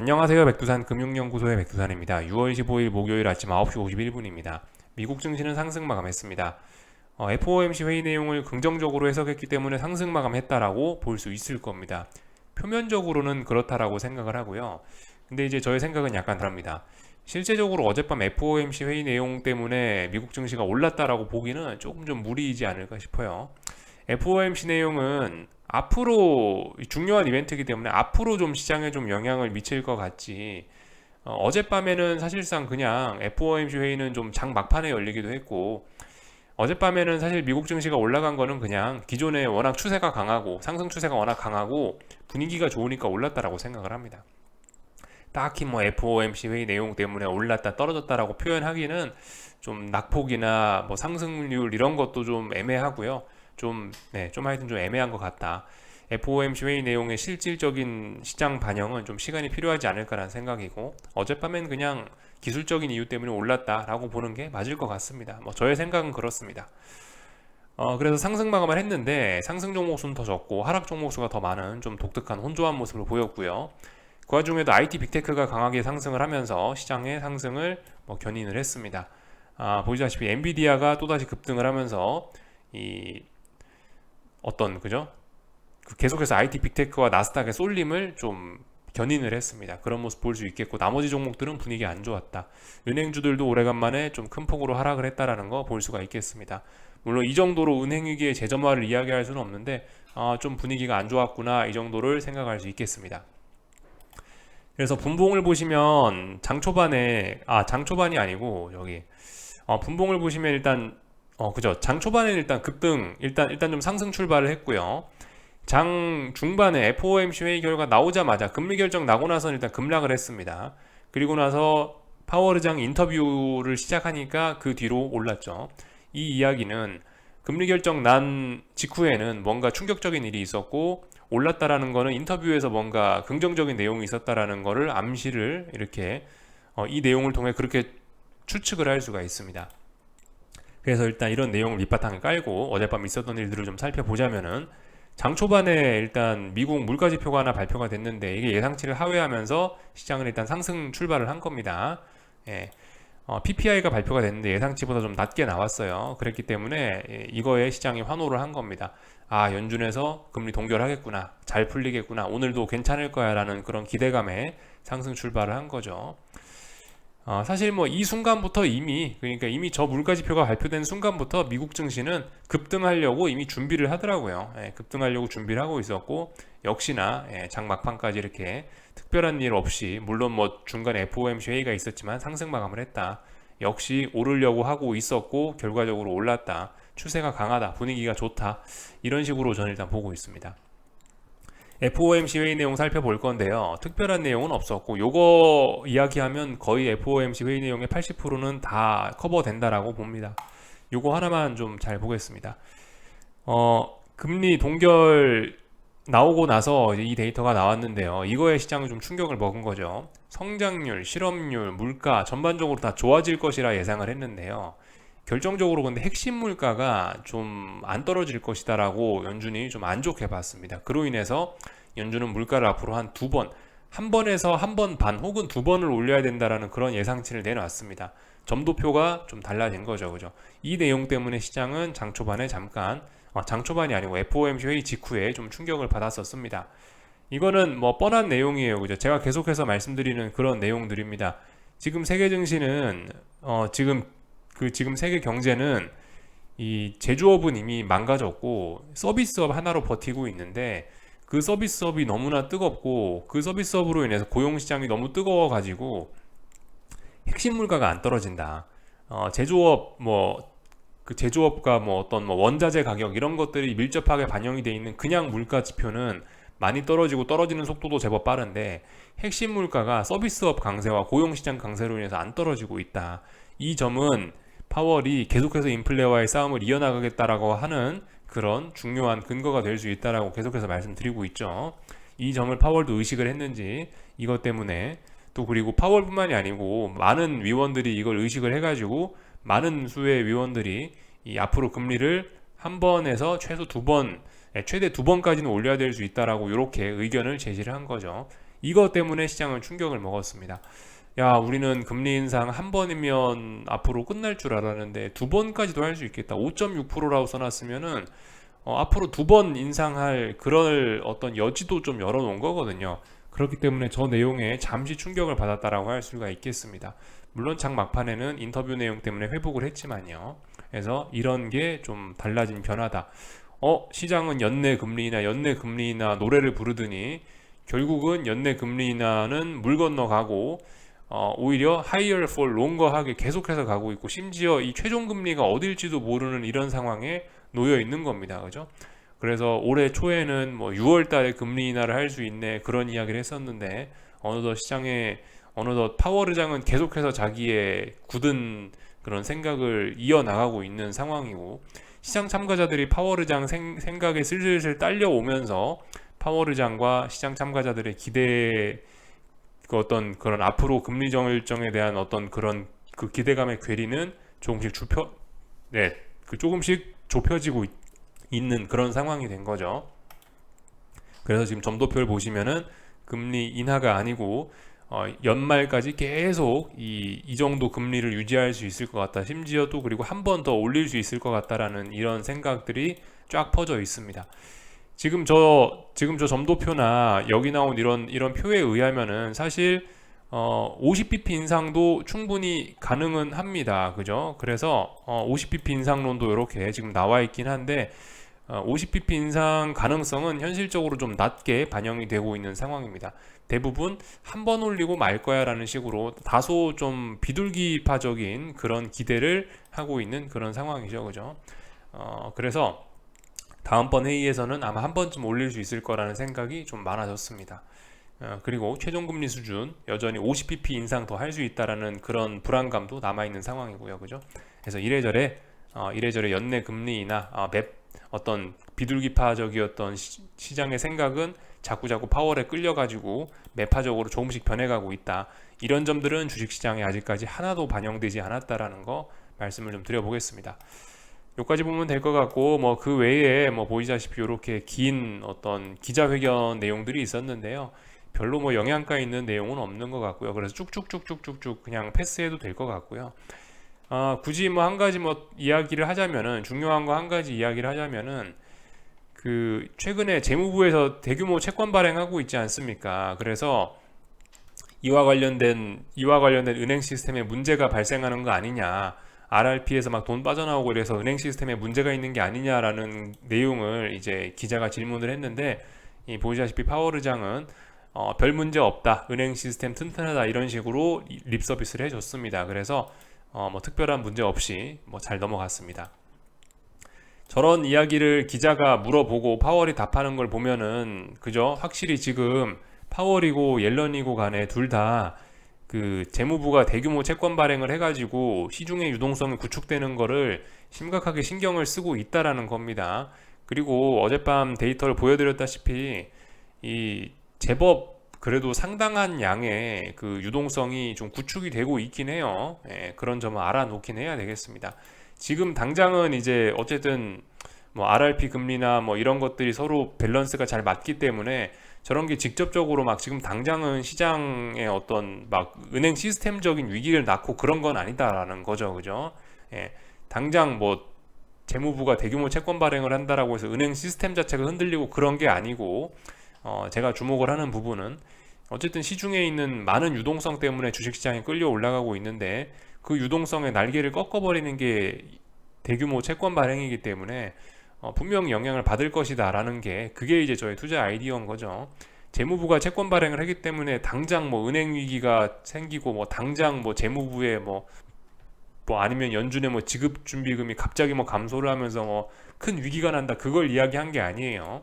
안녕하세요. 백두산 금융연구소의 백두산입니다. 6월 15일 목요일 아침 9시 51분입니다. 미국 증시는 상승 마감했습니다. 어, FOMC 회의 내용을 긍정적으로 해석했기 때문에 상승 마감했다라고 볼 수 있을 겁니다. 표면적으로는 그렇다라고 생각을 하고요. 근데 이제 저의 생각은 약간 다릅니다. 실제적으로 어젯밤 FOMC 회의 내용 때문에 미국 증시가 올랐다라고 보기는 조금 좀 무리이지 않을까 싶어요. FOMC 내용은 앞으로 중요한 이벤트이기 때문에 앞으로 좀 시장에 좀 영향을 미칠 것 같지. 어, 젯밤에는 사실상 그냥 FOMC 회의는 좀 장 막판에 열리기도 했고 어젯밤에는 사실 미국 증시가 올라간 거는 그냥 기존에 워낙 추세가 강하고 상승 추세가 워낙 강하고 분위기가 좋으니까 올랐다라고 생각을 합니다. 딱히 뭐 FOMC 회의 내용 때문에 올랐다 떨어졌다라고 표현하기는 좀 낙폭이나 뭐 상승률 이런 것도 좀 애매하고요. 좀, 네, 좀 하여튼 좀 애매한 것 같다. FOMC 회의 내용의 실질적인 시장 반영은 좀 시간이 필요하지 않을까라는 생각이고 어젯밤엔 그냥 기술적인 이유 때문에 올랐다라고 보는 게 맞을 것 같습니다. 뭐 저의 생각은 그렇습니다. 어, 그래서 상승 마감을 했는데 상승 종목 수는 더 적고 하락 종목 수가 더 많은 좀 독특한 혼조한 모습을 보였고요. 그 와중에도 IT 빅테크가 강하게 상승을 하면서 시장의 상승을 뭐 견인을 했습니다. 아, 보시다시피 엔비디아가 또다시 급등을 하면서 이 어떤 그죠? 그 계속해서 IT 빅테크와 나스닥의 쏠림을 좀 견인을 했습니다. 그런 모습 볼 수 있겠고 나머지 종목들은 분위기 안 좋았다. 은행주들도 오래간만에 좀 큰 폭으로 하락을 했다라는 거 볼 수가 있겠습니다. 물론 이 정도로 은행 위기의 재점화를 이야기할 수는 없는데 아, 좀 분위기가 안 좋았구나 이 정도를 생각할 수 있겠습니다. 그래서 분봉을 보시면 장 초반에 아장 초반이 아니고 여기 어, 분봉을 보시면 일단 어 그죠 장 초반에 일단 급등 일단 일단 좀 상승 출발을 했고요. 장 중반에 FOMC 회의 결과 나오자마자 금리 결정 나고 나서 일단 급락을 했습니다. 그리고 나서 파워르장 인터뷰를 시작하니까 그 뒤로 올랐죠. 이 이야기는 금리 결정 난 직후에는 뭔가 충격적인 일이 있었고 올랐다라는 거는 인터뷰에서 뭔가 긍정적인 내용이 있었다라는 거를 암시를 이렇게 어, 이 내용을 통해 그렇게 추측을 할 수가 있습니다. 그래서 일단 이런 내용을 밑바탕에 깔고 어젯밤 있었던 일들을 좀 살펴보자면은 장 초반에 일단 미국 물가 지표가 하나 발표가 됐는데 이게 예상치를 하회하면서 시장은 일단 상승 출발을 한 겁니다. 예. 어, PPI가 발표가 됐는데 예상치보다 좀 낮게 나왔어요. 그랬기 때문에 예, 이거에 시장이 환호를 한 겁니다. 아, 연준에서 금리 동결하겠구나. 잘 풀리겠구나. 오늘도 괜찮을 거야. 라는 그런 기대감에 상승 출발을 한 거죠. 어, 사실 뭐 이 순간부터 이미 그러니까 이미 저 물가 지표가 발표된 순간부터 미국 증시는 급등하려고 이미 준비를 하더라고요. 예, 급등하려고 준비를 하고 있었고 역시나 예, 장 막판까지 이렇게 특별한 일 없이 물론 뭐 중간에 FOMC 회의가 있었지만 상승 마감을 했다. 역시 오르려고 하고 있었고 결과적으로 올랐다. 추세가 강하다. 분위기가 좋다. 이런 식으로 저는 일단 보고 있습니다. FOMC 회의 내용 살펴볼 건데요. 특별한 내용은 없었고 요거 이야기하면 거의 FOMC 회의 내용의 80%는 다 커버된다라고 봅니다. 요거 하나만 좀 잘 보겠습니다. 어, 금리 동결 나오고 나서 이 데이터가 나왔는데요. 이거에 시장은 좀 충격을 먹은 거죠. 성장률, 실업률, 물가 전반적으로 다 좋아질 것이라 예상을 했는데요. 결정적으로 근데 핵심 물가가 좀 안 떨어질 것이다라고 연준이 좀 안 좋게 봤습니다. 그로 인해서 연준은 물가를 앞으로 한 두 번, 한 번에서 한 번 반 혹은 두 번을 올려야 된다라는 그런 예상치를 내놨습니다. 점도표가 좀 달라진 거죠, 그죠? 이 내용 때문에 시장은 장 초반에 잠깐 어, 장 초반이 아니고 FOMC 회의 직후에 좀 충격을 받았었습니다. 이거는 뭐 뻔한 내용이에요, 그죠? 제가 계속해서 말씀드리는 그런 내용들입니다. 지금 세계 증시는 어, 지금 그 지금 세계 경제는 이 제조업은 이미 망가졌고 서비스업 하나로 버티고 있는데 그 서비스업이 너무나 뜨겁고 그 서비스업으로 인해서 고용 시장이 너무 뜨거워 가지고 핵심 물가가 안 떨어진다. 어, 제조업 뭐 그 제조업과 뭐 어떤 뭐 원자재 가격 이런 것들이 밀접하게 반영이 돼 있는 그냥 물가 지표는 많이 떨어지고 떨어지는 속도도 제법 빠른데 핵심 물가가 서비스업 강세와 고용 시장 강세로 인해서 안 떨어지고 있다. 이 점은 파월이 계속해서 인플레와의 싸움을 이어나가겠다라고 하는 그런 중요한 근거가 될 수 있다라고 계속해서 말씀드리고 있죠. 이 점을 파월도 의식을 했는지 이것 때문에 또 그리고 파월뿐만이 아니고 많은 위원들이 이걸 의식을 해가지고 많은 수의 위원들이 이 앞으로 금리를 한 번에서 최소 두 번, 예, 최대 두 번까지는 올려야 될 수 있다라고 이렇게 의견을 제시를 한 거죠. 이것 때문에 시장은 충격을 먹었습니다. 야, 우리는 금리 인상 한 번이면 앞으로 끝날 줄 알았는데 두 번까지도 할 수 있겠다. 5.6%라고 써놨으면은 어, 앞으로 두 번 인상할 그럴 어떤 여지도 좀 열어놓은 거거든요. 그렇기 때문에 저 내용에 잠시 충격을 받았다라고 할 수가 있겠습니다. 물론 장 막판에는 인터뷰 내용 때문에 회복을 했지만요. 그래서 이런 게 좀 달라진 변화다. 어, 시장은 연내 금리나 연내 금리나 노래를 부르더니 결국은 연내 금리 인하는 물 건너가고 어, 오히려 higher for longer하게 계속해서 가고 있고 심지어 이 최종 금리가 어딜지도 모르는 이런 상황에 놓여 있는 겁니다. 그죠? 그래서 올해 초에는 뭐 6월 달에 금리 인하를 할 수 있네 그런 이야기를 했었는데 어느덧 시장에 어느덧 파월 의장은 계속해서 자기의 굳은 그런 생각을 이어나가고 있는 상황이고 시장 참가자들이 파월 의장 생, 생각에 슬슬슬 딸려오면서 파월 의장과 시장 참가자들의 기대 그 어떤 그런 앞으로 금리 정일정에 대한 어떤 그런 그 기대감의 괴리는 조금씩 좁혀 네, 그 조금씩 좁혀지고 있, 있는 그런 상황이 된 거죠. 그래서 지금 점도표를 보시면은 금리 인하가 아니고 어, 연말까지 계속 이, 이 정도 금리를 유지할 수 있을 것 같다. 심지어 또 그리고 한 번 더 올릴 수 있을 것 같다라는 이런 생각들이 쫙 퍼져 있습니다. 지금 저 지금 저 점도표나 여기 나온 이런 이런 표에 의하면은 사실 어 50bp 인상도 충분히 가능은 합니다. 그죠? 그래서 어 50bp 인상론도 이렇게 지금 나와 있긴 한데 어 50bp 인상 가능성은 현실적으로 좀 낮게 반영이 되고 있는 상황입니다. 대부분 한 번 올리고 말 거야라는 식으로 다소 좀 비둘기파적인 그런 기대를 하고 있는 그런 상황이죠. 그죠? 어 그래서 다음번 회의에서는 아마 한 번쯤 올릴 수 있을 거라는 생각이 좀 많아졌습니다. 어, 그리고 최종금리 수준 여전히 50pp 인상 더 할 수 있다라는 그런 불안감도 남아 있는 상황이고요, 그죠? 그래서 이래저래 어, 이래저래 연내 금리나 어, 맵 어떤 비둘기파적이었던 시, 장의 생각은 자꾸자꾸 파월에 끌려가지고 매파적으로 조금씩 변해가고 있다. 이런 점들은 주식시장에 아직까지 하나도 반영되지 않았다라는 거 말씀을 좀 드려보겠습니다. 여기까지 보면 될 것 같고 뭐 그 외에 뭐 보이다시피 이렇게 긴 어떤 기자회견 내용들이 있었는데요. 별로 뭐 영향가 있는 내용은 없는 것 같고요. 그래서 쭉쭉쭉쭉쭉쭉 그냥 패스해도 될 것 같고요. 아, 굳이 뭐 한 가지 뭐 이야기를 하자면은 중요한 거 한 가지 이야기를 하자면은 그 최근에 재무부에서 대규모 채권 발행하고 있지 않습니까? 그래서 이와 관련된 이와 관련된 은행 시스템에 문제가 발생하는 거 아니냐? RRP에서 막 돈 빠져나오고 이래서 은행 시스템에 문제가 있는 게 아니냐라는 내용을 이제 기자가 질문을 했는데 이 보시다시피 파월 의장은 어, 별 문제 없다, 은행 시스템 튼튼하다 이런 식으로 립 서비스를 해줬습니다. 그래서 어, 뭐 특별한 문제 없이 뭐 잘 넘어갔습니다. 저런 이야기를 기자가 물어보고 파월이 답하는 걸 보면은 그죠? 확실히 지금 파월이고 옐런이고 간에 둘 다 그 재무부가 대규모 채권 발행을 해가지고 시중의 유동성이 구축되는 거를 심각하게 신경을 쓰고 있다라는 겁니다. 그리고 어젯밤 데이터를 보여드렸다시피 이 제법 그래도 상당한 양의 그 유동성이 좀 구축이 되고 있긴 해요. 예, 그런 점을 알아놓긴 해야 되겠습니다. 지금 당장은 이제 어쨌든 뭐 RRP 금리나 뭐 이런 것들이 서로 밸런스가 잘 맞기 때문에 저런 게 직접적으로 막 지금 당장은 시장의 어떤 막 은행 시스템적인 위기를 낳고 그런 건 아니다라는 거죠. 그죠? 예. 당장 뭐 재무부가 대규모 채권 발행을 한다라고 해서 은행 시스템 자체가 흔들리고 그런 게 아니고 어 제가 주목을 하는 부분은 어쨌든 시중에 있는 많은 유동성 때문에 주식시장이 끌려 올라가고 있는데 그 유동성의 날개를 꺾어버리는 게 대규모 채권 발행이기 때문에 어, 분명히 영향을 받을 것이다라는 게 그게 이제 저의 투자 아이디어인 거죠. 재무부가 채권 발행을 하기 때문에 당장 뭐 은행 위기가 생기고 뭐 당장 뭐 재무부에 뭐, 뭐 아니면 연준의 뭐 지급 준비금이 갑자기 뭐 감소를 하면서 뭐 큰 위기가 난다 그걸 이야기한 게 아니에요.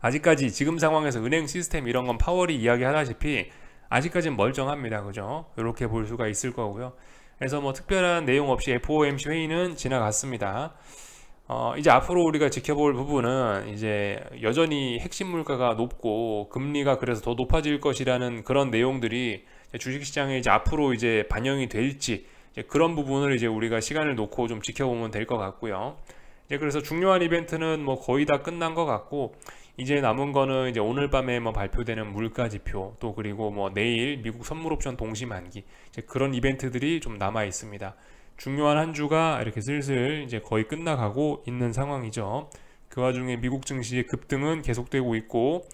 아직까지 지금 상황에서 은행 시스템 이런 건 파월이 이야기하다시피 아직까지는 멀쩡합니다. 그죠? 이렇게 볼 수가 있을 거고요. 그래서 뭐 특별한 내용 없이 FOMC 회의는 지나갔습니다. 어, 이제 앞으로 우리가 지켜볼 부분은 이제 여전히 핵심 물가가 높고 금리가 그래서 더 높아질 것이라는 그런 내용들이 주식시장에 이제 앞으로 이제 반영이 될지 그런 부분을 이제 우리가 시간을 놓고 좀 지켜보면 될 것 같고요. 이제 그래서 중요한 이벤트는 뭐 거의 다 끝난 것 같고 이제 남은 거는 이제 오늘 밤에 뭐 발표되는 물가 지표 또 그리고 뭐 내일 미국 선물 옵션 동시 만기 이제 그런 이벤트들이 좀 남아 있습니다. 중요한 한 주가 이렇게 슬슬 이제 거의 끝나가고 있는 상황이죠. 그 와중에 미국 증시의 급등은 계속되고 있고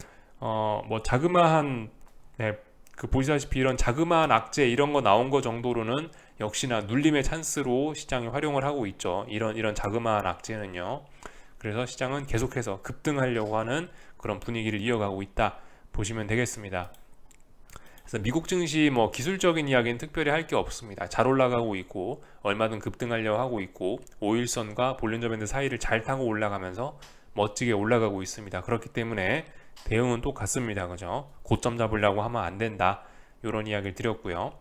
어 뭐 자그마한 네, 그 보시다시피 이런 자그마한 악재 이런 거 나온 거 정도로는 역시나 눌림의 찬스로 시장이 활용을 하고 있죠. 이런 이런 자그마한 악재는요. 그래서 시장은 계속해서 급등하려고 하는 그런 분위기를 이어가고 있다 보시면 되겠습니다. 그래서 미국 증시 뭐 기술적인 이야기는 특별히 할 게 없습니다. 잘 올라가고 있고 얼마든 급등하려고 하고 있고 5일선과 볼린저 밴드 사이를 잘 타고 올라가면서 멋지게 올라가고 있습니다. 그렇기 때문에 대응은 똑같습니다. 그죠? 고점 잡으려고 하면 안 된다. 이런 이야기를 드렸고요.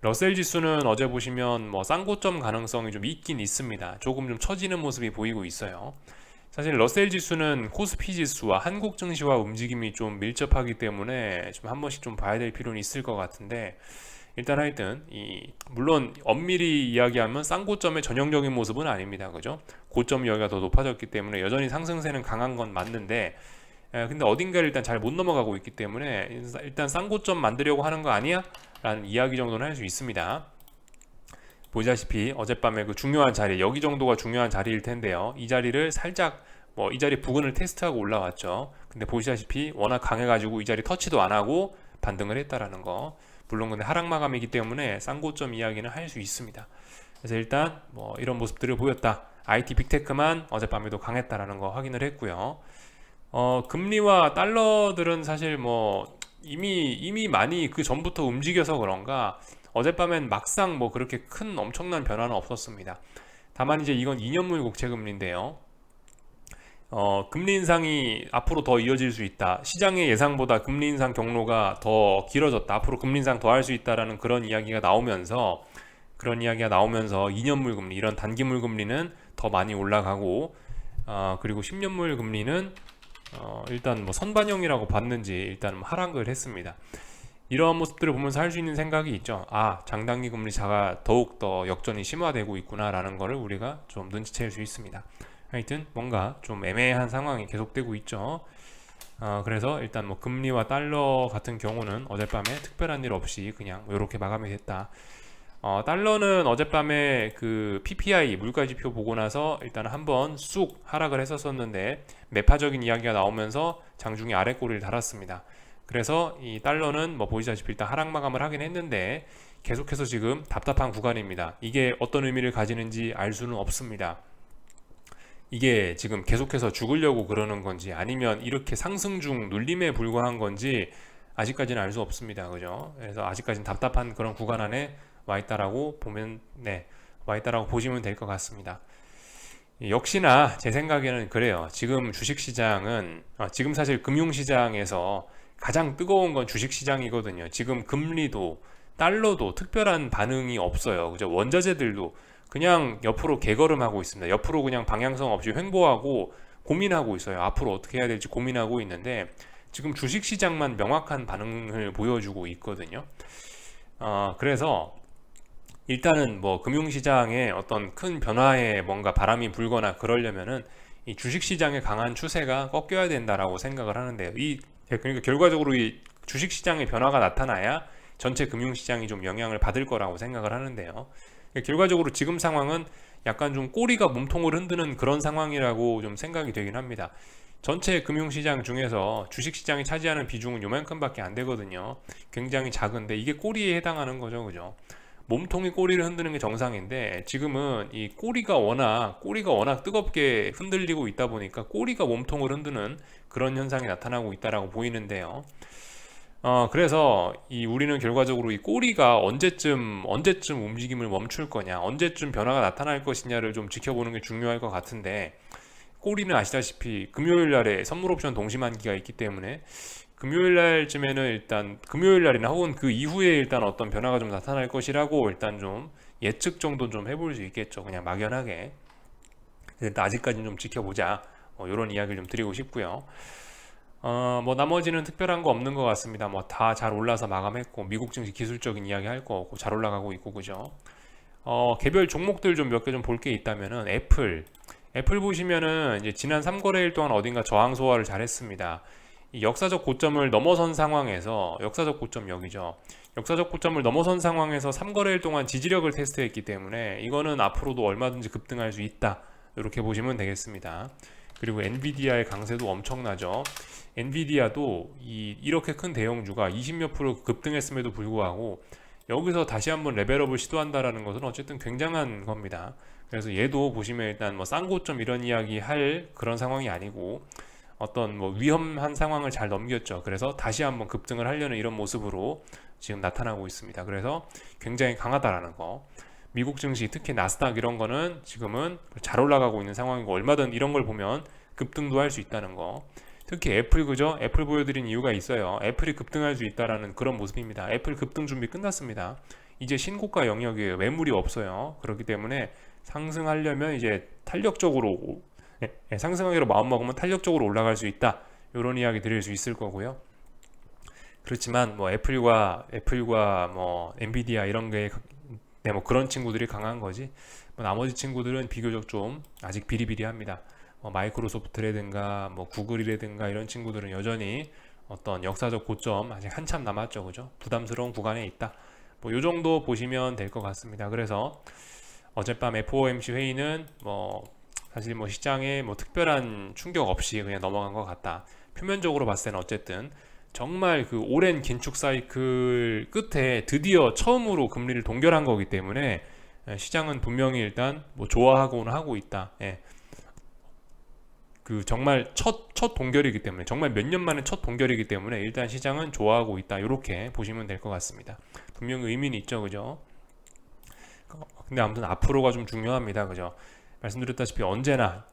러셀 지수는 어제 보시면 뭐 쌍고점 가능성이 좀 있긴 있습니다. 조금 좀 처지는 모습이 보이고 있어요. 사실 러셀 지수는 코스피 지수와 한국 증시와 움직임이 좀 밀접하기 때문에 좀 한 번씩 좀 봐야 될 필요는 있을 것 같은데 일단 하여튼 이 물론 엄밀히 이야기하면 쌍고점의 전형적인 모습은 아닙니다. 그죠? 고점 여기가 더 높아졌기 때문에 여전히 상승세는 강한 건 맞는데 에, 근데 어딘가를 일단 잘 못 넘어가고 있기 때문에 일단 쌍고점 만들려고 하는 거 아니야? 라는 이야기 정도는 할 수 있습니다. 보시다시피 어젯밤에 그 중요한 자리 여기 정도가 중요한 자리일 텐데요. 이 자리를 살짝 뭐 이 자리 부근을 테스트하고 올라왔죠. 근데 보시다시피 워낙 강해가지고 이 자리 터치도 안 하고 반등을 했다라는 거. 물론 근데 하락 마감이기 때문에 쌍고점 이야기는 할 수 있습니다. 그래서 일단 뭐 이런 모습들을 보였다. IT 빅테크만 어젯밤에도 강했다라는 거 확인을 했고요. 어, 금리와 달러들은 사실 뭐 이미 이미 많이 그 전부터 움직여서 그런가 어젯밤엔 막상 뭐 그렇게 큰 엄청난 변화는 없었습니다. 다만 이제 이건 2년물 국채 금리인데요. 어, 금리 인상이 앞으로 더 이어질 수 있다. 시장의 예상보다 금리 인상 경로가 더 길어졌다. 앞으로 금리 인상 더 할 수 있다라는 그런 이야기가 나오면서 그런 이야기가 나오면서 2년물 금리 이런 단기물 금리는 더 많이 올라가고 어, 그리고 10년물 금리는 어, 일단 뭐 선반영이라고 봤는지 일단 뭐 하락을 했습니다. 이러한 모습들을 보면서 할 수 있는 생각이 있죠. 아, 장단기 금리 차가 더욱 더 역전이 심화되고 있구나라는 것을 우리가 좀 눈치챌 수 있습니다. 하여튼 뭔가 좀 애매한 상황이 계속되고 있죠. 어, 그래서 일단 뭐 금리와 달러 같은 경우는 어젯밤에 특별한 일 없이 그냥 뭐 이렇게 마감이 됐다. 어, 달러는 어젯밤에 그 PPI 물가 지표 보고 나서 일단 한번 쑥 하락을 했었었는데 매파적인 이야기가 나오면서 장중에 아래 꼬리를 달았습니다. 그래서 이 달러는 뭐 보시다시피 일단 하락 마감을 하긴 했는데 계속해서 지금 답답한 구간입니다. 이게 어떤 의미를 가지는지 알 수는 없습니다. 이게 지금 계속해서 죽으려고 그러는 건지 아니면 이렇게 상승 중 눌림에 불과한 건지 아직까지는 알 수 없습니다. 그죠? 그래서 아직까지는 답답한 그런 구간 안에 와 있다라고 보면 네, 와 있다라고 보시면 될 것 같습니다. 역시나 제 생각에는 그래요. 지금 주식 시장은 아, 지금 사실 금융 시장에서 가장 뜨거운 건 주식 시장이거든요. 지금 금리도 달러도 특별한 반응이 없어요. 그죠? 원자재들도 그냥 옆으로 개걸음하고 있습니다. 옆으로 그냥 방향성 없이 횡보하고 고민하고 있어요. 앞으로 어떻게 해야 될지 고민하고 있는데 지금 주식 시장만 명확한 반응을 보여주고 있거든요. 어, 그래서 일단은 뭐 금융시장에 어떤 큰 변화에 뭔가 바람이 불거나 그러려면은 이 주식시장의 강한 추세가 꺾여야 된다라고 생각을 하는데요. 이 그러니까 결과적으로 이 주식 시장의 변화가 나타나야 전체 금융 시장이 좀 영향을 받을 거라고 생각을 하는데요. 그러니까 결과적으로 지금 상황은 약간 좀 꼬리가 몸통을 흔드는 그런 상황이라고 좀 생각이 되긴 합니다. 전체 금융시장 중에서 주식시장이 차지하는 비중은 요만큼밖에 안 되거든요. 굉장히 작은데 이게 꼬리에 해당하는 거죠, 그죠? 몸통이 꼬리를 흔드는 게 정상인데 지금은 이 꼬리가 워낙 꼬리가 워낙 뜨겁게 흔들리고 있다 보니까 꼬리가 몸통을 흔드는 그런 현상이 나타나고 있다라고 보이는데요. 어 그래서 이 우리는 결과적으로 이 꼬리가 언제쯤 언제쯤 움직임을 멈출 거냐, 언제쯤 변화가 나타날 것이냐를 좀 지켜보는 게 중요할 것 같은데 꼬리는 아시다시피 금요일 날에 선물 옵션 동시 만기가 있기 때문에 금요일 날쯤에는 일단 금요일 날이나 혹은 그 이후에 일단 어떤 변화가 좀 나타날 것이라고 일단 좀 예측 정도 좀 해볼 수 있겠죠. 그냥 막연하게. 일단 아직까지는 좀 지켜보자. 뭐 이런 이야기를 좀 드리고 싶고요. 어, 뭐 나머지는 특별한 거 없는 것 같습니다. 뭐 다 잘 올라서 마감했고 미국 증시 기술적인 이야기 할 거 없고 잘 올라가고 있고 그죠. 어, 개별 종목들 좀 몇 개 좀 볼 게 있다면은 애플 애플 보시면은 이제 지난 3거래일 동안 어딘가 저항 소화를 잘했습니다. 이 역사적 고점을 넘어선 상황에서 역사적 고점 여기죠. 역사적 고점을 넘어선 상황에서 3거래일 동안 지지력을 테스트했기 때문에 이거는 앞으로도 얼마든지 급등할 수 있다. 이렇게 보시면 되겠습니다. 그리고 엔비디아의 강세도 엄청나죠. 엔비디아도 이 이렇게 큰 대형주가 20몇 프로 급등했음에도 불구하고 여기서 다시 한번 레벨업을 시도한다라는 것은 어쨌든 굉장한 겁니다. 그래서 얘도 보시면 일단 뭐 쌍고점 이런 이야기 할 그런 상황이 아니고 어떤 뭐 위험한 상황을 잘 넘겼죠. 그래서 다시 한번 급등을 하려는 이런 모습으로 지금 나타나고 있습니다. 그래서 굉장히 강하다라는 거. 미국 증시 특히 나스닥 이런 거는 지금은 잘 올라가고 있는 상황이고 얼마든 이런 걸 보면 급등도 할 수 있다는 거. 특히 애플 그죠? 애플 보여드린 이유가 있어요. 애플이 급등할 수 있다라는 그런 모습입니다. 애플 급등 준비 끝났습니다. 이제 신고가 영역이에요. 매물이 없어요. 그렇기 때문에 상승하려면 이제 탄력적으로 예, 예, 상승하기로 마음먹으면 탄력적으로 올라갈 수 있다. 이런 이야기 드릴 수 있을 거고요. 그렇지만 뭐 애플과 애플과 뭐 엔비디아 이런 게 네, 뭐 그런 친구들이 강한 거지. 뭐 나머지 친구들은 비교적 좀 아직 비리비리합니다. 뭐 마이크로소프트라든가 뭐 구글이라든가 이런 친구들은 여전히 어떤 역사적 고점 아직 한참 남았죠, 그죠? 부담스러운 구간에 있다. 뭐 요 정도 보시면 될 것 같습니다. 그래서 어젯밤 FOMC 회의는 뭐 사실 뭐 시장에 뭐 특별한 충격 없이 그냥 넘어간 것 같다. 표면적으로 봤을 때는 어쨌든 정말 그 오랜 긴축 사이클 끝에 드디어 처음으로 금리를 동결한 거기 때문에 예, 시장은 분명히 일단 뭐 좋아하고는 하고 있다. 예. 그 정말 첫, 첫 동결이기 때문에 정말 몇 년 만에 첫 동결이기 때문에 일단 시장은 좋아하고 있다. 이렇게 보시면 될 것 같습니다. 분명히 의미는 있죠. 그죠? 근데 아무튼 앞으로가 좀 중요합니다. 그죠? 말씀드렸다시피 언제나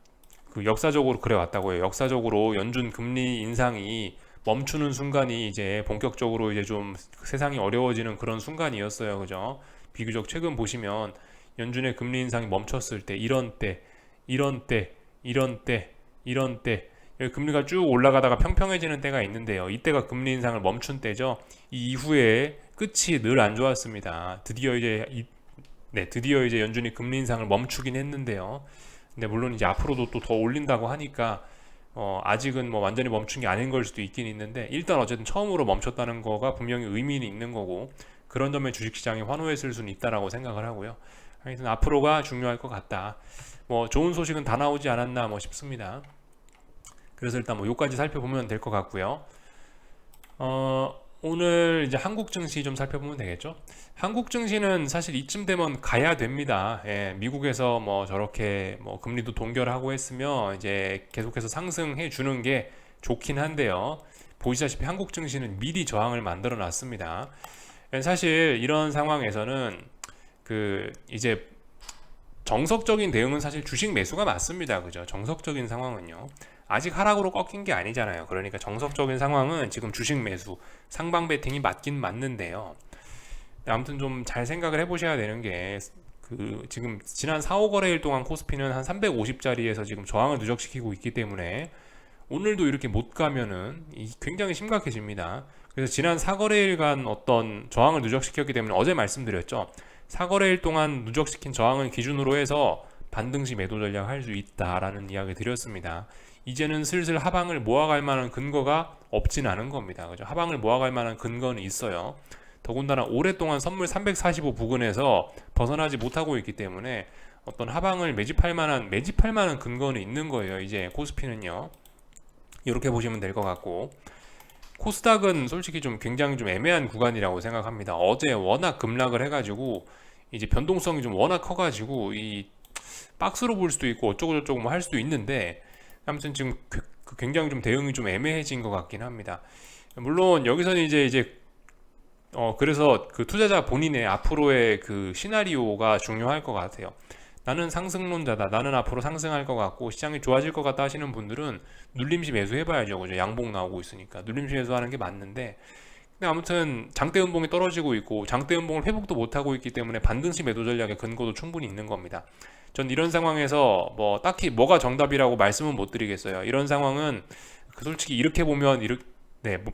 그 역사적으로 그래 왔다고요. 역사적으로 연준 금리 인상이 멈추는 순간이 이제 본격적으로 이제 좀 세상이 어려워지는 그런 순간이었어요. 그죠? 비교적 최근 보시면 연준의 금리 인상이 멈췄을 때 이런 때 이런 때 이런 때 이런 때 금리가 쭉 올라가다가 평평해지는 때가 있는데요. 이때가 금리 인상을 멈춘 때죠. 이 이후에 끝이 늘 안 좋았습니다. 드디어 이제 이, 네, 드디어 이제 연준이 금리 인상을 멈추긴 했는데요. 근데 물론 이제 앞으로도 또 더 올린다고 하니까 어, 아직은 뭐 완전히 멈춘 게 아닌 걸 수도 있긴 있는데 일단 어쨌든 처음으로 멈췄다는 거가 분명히 의미는 있는 거고 그런 점에 주식시장이 환호했을 수는 있다라고 생각을 하고요. 하여튼 앞으로가 중요할 것 같다. 뭐 좋은 소식은 다 나오지 않았나 뭐 싶습니다. 그래서 일단 뭐 요까지 살펴보면 될 것 같고요. 어, 오늘 이제 한국 증시 좀 살펴보면 되겠죠. 한국 증시는 사실 이쯤 되면 가야 됩니다. 예, 미국에서 뭐 저렇게 뭐 금리도 동결하고 했으면 이제 계속해서 상승해 주는 게 좋긴 한데요. 보시다시피 한국 증시는 미리 저항을 만들어 놨습니다. 예, 사실 이런 상황에서는 그 이제 정석적인 대응은 사실 주식 매수가 맞습니다. 그죠? 정석적인 상황은요. 아직 하락으로 꺾인 게 아니잖아요. 그러니까 정석적인 상황은 지금 주식 매수, 상방 베팅이 맞긴 맞는데요. 아무튼 좀 잘 생각을 해보셔야 되는 게 그 지금 지난 4, 5거래일 동안 코스피는 한 350자리에서 지금 저항을 누적시키고 있기 때문에 오늘도 이렇게 못 가면은 굉장히 심각해집니다. 그래서 지난 4거래일간 어떤 저항을 누적시켰기 때문에 어제 말씀드렸죠. 4거래일 동안 누적시킨 저항을 기준으로 해서 반등시 매도 전략 할 수 있다라는 이야기 드렸습니다. 이제는 슬슬 하방을 모아갈 만한 근거가 없진 않은 겁니다. 그죠? 하방을 모아갈 만한 근거는 있어요. 더군다나 오랫동안 선물 345 부근에서 벗어나지 못하고 있기 때문에 어떤 하방을 매집할 만한 매집할 만한 근거는 있는 거예요. 이제 코스피는요. 이렇게 보시면 될 것 같고 코스닥은 솔직히 좀 굉장히 좀 애매한 구간이라고 생각합니다. 어제 워낙 급락을 해가지고 이제 변동성이 좀 워낙 커가지고 이 박스로 볼 수도 있고 어쩌고 저쩌고 뭐 할 수도 있는데 아무튼 지금 그, 그 굉장히 좀 대응이 좀 애매해진 것 같긴 합니다. 물론 여기서는 이제 이제 어 그래서 그 투자자 본인의 앞으로의 그 시나리오가 중요할 것 같아요. 나는 상승론자다. 나는 앞으로 상승할 것 같고 시장이 좋아질 것 같다 하시는 분들은 눌림시 매수해봐야죠. 그죠? 양봉 나오고 있으니까 눌림시 매수하는 게 맞는데 근데 아무튼 장대 음봉이 떨어지고 있고 장대 음봉을 회복도 못하고 있기 때문에 반등시 매도 전략의 근거도 충분히 있는 겁니다. 전 이런 상황에서 뭐 딱히 뭐가 정답이라고 말씀은 못 드리겠어요. 이런 상황은 그 솔직히 이렇게 보면 이렇게 네, 뭐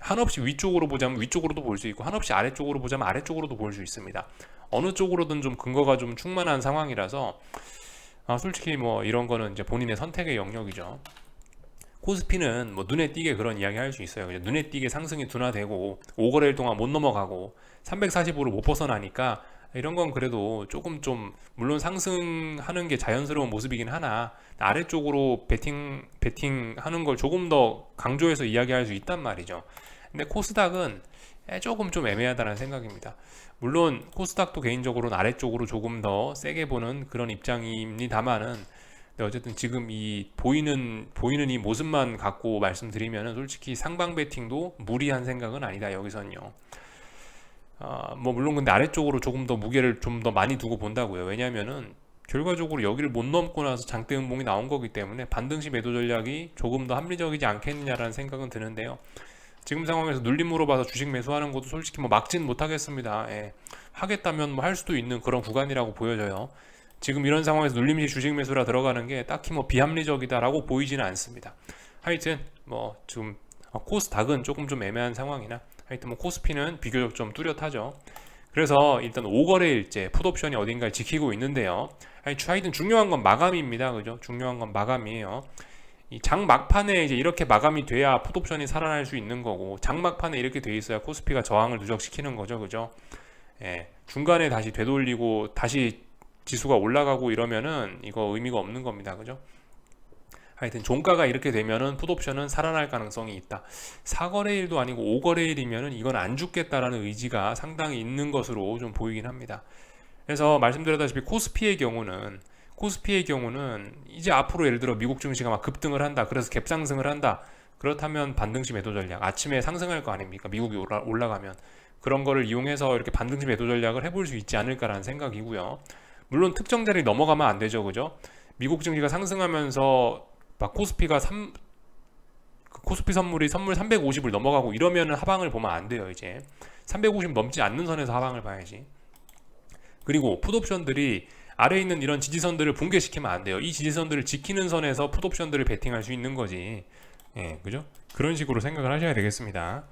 한없이 위쪽으로 보자면 위쪽으로도 볼 수 있고 한없이 아래쪽으로 보자면 아래쪽으로도 볼 수 있습니다. 어느 쪽으로든 좀 근거가 좀 충만한 상황이라서 아, 솔직히 뭐 이런 거는 이제 본인의 선택의 영역이죠. 코스피는 뭐 눈에 띄게 그런 이야기 할 수 있어요. 눈에 띄게 상승이 둔화되고 5거래일 동안 못 넘어가고 345를 못 벗어나니까 이런 건 그래도 조금 좀 물론 상승하는 게 자연스러운 모습이긴 하나 아래쪽으로 베팅 베팅 하는 걸 조금 더 강조해서 이야기할 수 있단 말이죠. 근데 코스닥은 조금 좀 애매하다는 생각입니다. 물론 코스닥도 개인적으로는 아래쪽으로 조금 더 세게 보는 그런 입장입니다만은 어쨌든 지금 이 보이는 보이는 이 모습만 갖고 말씀드리면은 솔직히 상방 베팅도 무리한 생각은 아니다 여기선요. 아, 뭐 물론 근데 아래쪽으로 조금 더 무게를 좀 더 많이 두고 본다고요. 왜냐면은 결과적으로 여기를 못 넘고 나서 장대 음봉이 나온 거기 때문에 반등시 매도 전략이 조금 더 합리적이지 않겠느냐라는 생각은 드는데요. 지금 상황에서 눌림으로 봐서 주식 매수하는 것도 솔직히 뭐 막진 못하겠습니다. 예. 하겠다면 뭐 할 수도 있는 그런 구간이라고 보여져요. 지금 이런 상황에서 눌림시 주식 매수라 들어가는 게 딱히 뭐 비합리적이다라고 보이지는 않습니다. 하여튼 뭐 지금 코스닥은 조금 좀 애매한 상황이나 하여튼 뭐 코스피는 비교적 좀 뚜렷하죠. 그래서 일단 5거래일째 풋옵션이 어딘가에 지키고 있는데요. 하여튼 중요한 건 마감입니다. 그죠? 중요한 건 마감이에요. 이장 막판에 이제 이렇게 마감이 돼야 풋옵션이 살아날 수 있는 거고 장 막판에 이렇게 돼 있어야 코스피가 저항을 누적시키는 거죠. 그죠? 예. 중간에 다시 되돌리고 다시 지수가 올라가고 이러면은 이거 의미가 없는 겁니다. 그죠? 하여튼 종가가 이렇게 되면은 풋옵션은 살아날 가능성이 있다. 4거래일도 아니고 5거래일이면은 이건 안 죽겠다라는 의지가 상당히 있는 것으로 좀 보이긴 합니다. 그래서 말씀드렸다시피 코스피의 경우는 코스피의 경우는 이제 앞으로 예를 들어 미국 증시가 막 급등을 한다. 그래서 갭상승을 한다. 그렇다면 반등시 매도 전략. 아침에 상승할 거 아닙니까? 미국이 올라, 올라가면. 그런 거를 이용해서 이렇게 반등시 매도 전략을 해볼 수 있지 않을까라는 생각이고요. 물론 특정 자리 넘어가면 안 되죠. 그죠? 미국 증시가 상승하면서 막 코스피가 3, 그 코스피 선물이 선물 350을 넘어가고 이러면은 하방을 보면 안 돼요. 이제 350 넘지 않는 선에서 하방을 봐야지. 그리고 풋옵션들이 아래에 있는 이런 지지선들을 붕괴시키면 안 돼요. 이 지지선들을 지키는 선에서 풋옵션들을 베팅할 수 있는 거지. 예, 그죠? 그런 식으로 생각을 하셔야 되겠습니다.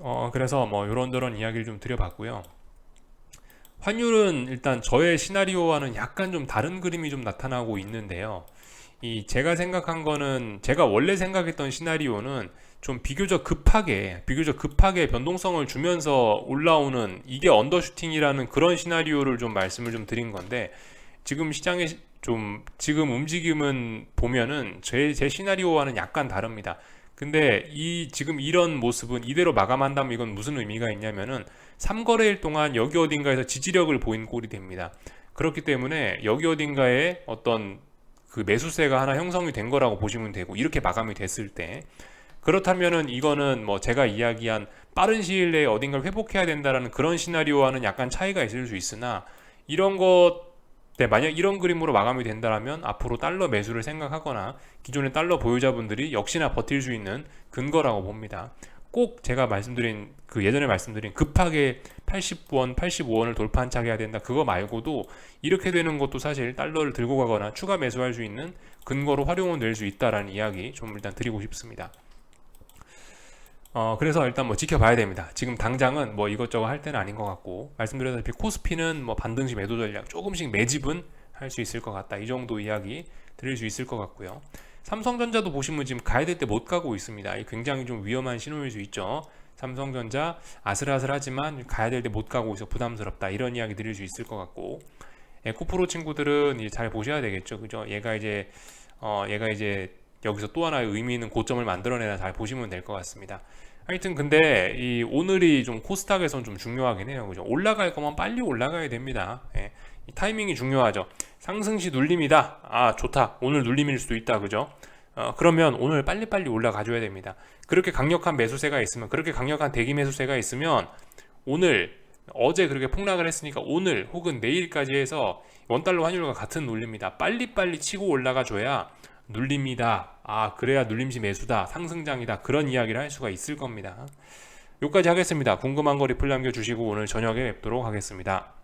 어, 그래서 뭐 이런저런 이야기를 좀 드려봤고요. 환율은 일단 저의 시나리오와는 약간 좀 다른 그림이 좀 나타나고 있는데요. 이 제가 생각한 거는 제가 원래 생각했던 시나리오는 좀 비교적 급하게 비교적 급하게 변동성을 주면서 올라오는 이게 언더슈팅이라는 그런 시나리오를 좀 말씀을 좀 드린 건데 지금 시장의 좀 지금 움직임은 보면은 제, 제 시나리오와는 약간 다릅니다. 근데 이 지금 이런 모습은 이대로 마감한다면 이건 무슨 의미가 있냐면은 3거래일 동안 여기 어딘가에서 지지력을 보인 꼴이 됩니다. 그렇기 때문에 여기 어딘가에 어떤 그 매수세가 하나 형성이 된 거라고 보시면 되고 이렇게 마감이 됐을 때 그렇다면은 이거는 뭐 제가 이야기한 빠른 시일 내에 어딘가를 회복해야 된다라는 그런 시나리오와는 약간 차이가 있을 수 있으나 이런 것 네, 만약 이런 그림으로 마감이 된다면 앞으로 달러 매수를 생각하거나 기존의 달러 보유자분들이 역시나 버틸 수 있는 근거라고 봅니다. 꼭 제가 말씀드린 그 예전에 말씀드린 급하게 80원, 85원을 돌파한착 해야 된다. 그거 말고도 이렇게 되는 것도 사실 달러를 들고 가거나 추가 매수할 수 있는 근거로 활용은 될 수 있다라는 이야기 좀 일단 드리고 싶습니다. 어, 그래서 일단 뭐 지켜봐야 됩니다. 지금 당장은 뭐 이것저것 할 때는 아닌 것 같고, 말씀드렸다시피 코스피는 뭐 반등시 매도 전략 조금씩 매집은 할 수 있을 것 같다. 이 정도 이야기 드릴 수 있을 것 같고요. 삼성전자도 보시면 지금 가야 될때못 가고 있습니다. 굉장히 좀 위험한 신호일 수 있죠. 삼성전자 아슬아슬하지만 가야 될 때 못 가고 있어 부담스럽다. 이런 이야기 드릴 수 있을 것 같고, 에코프로 친구들은 이제 잘 보셔야 되겠죠. 그죠? 얘가 이제, 어, 얘가 이제 여기서 또 하나의 의미 있는 고점을 만들어내나 잘 보시면 될 것 같습니다. 하여튼 근데 이 오늘이 좀 코스닥에선 좀 중요하긴 해요. 그죠? 올라갈 거면 빨리 올라가야 됩니다. 예. 타이밍이 중요하죠. 상승시 눌림이다. 아, 좋다. 오늘 눌림일 수도 있다. 그죠? 어, 그러면 오늘 빨리빨리 올라가 줘야 됩니다. 그렇게 강력한 매수세가 있으면, 그렇게 강력한 대기 매수세가 있으면 오늘 어제 그렇게 폭락을 했으니까 오늘 혹은 내일까지 해서 원달러 환율과 같은 눌림이다. 빨리빨리 치고 올라가 줘야 눌림이다. 아, 그래야 눌림시 매수다. 상승장이다. 그런 이야기를 할 수가 있을 겁니다. 여기까지 하겠습니다. 궁금한 거 리플 남겨주시고 오늘 저녁에 뵙도록 하겠습니다.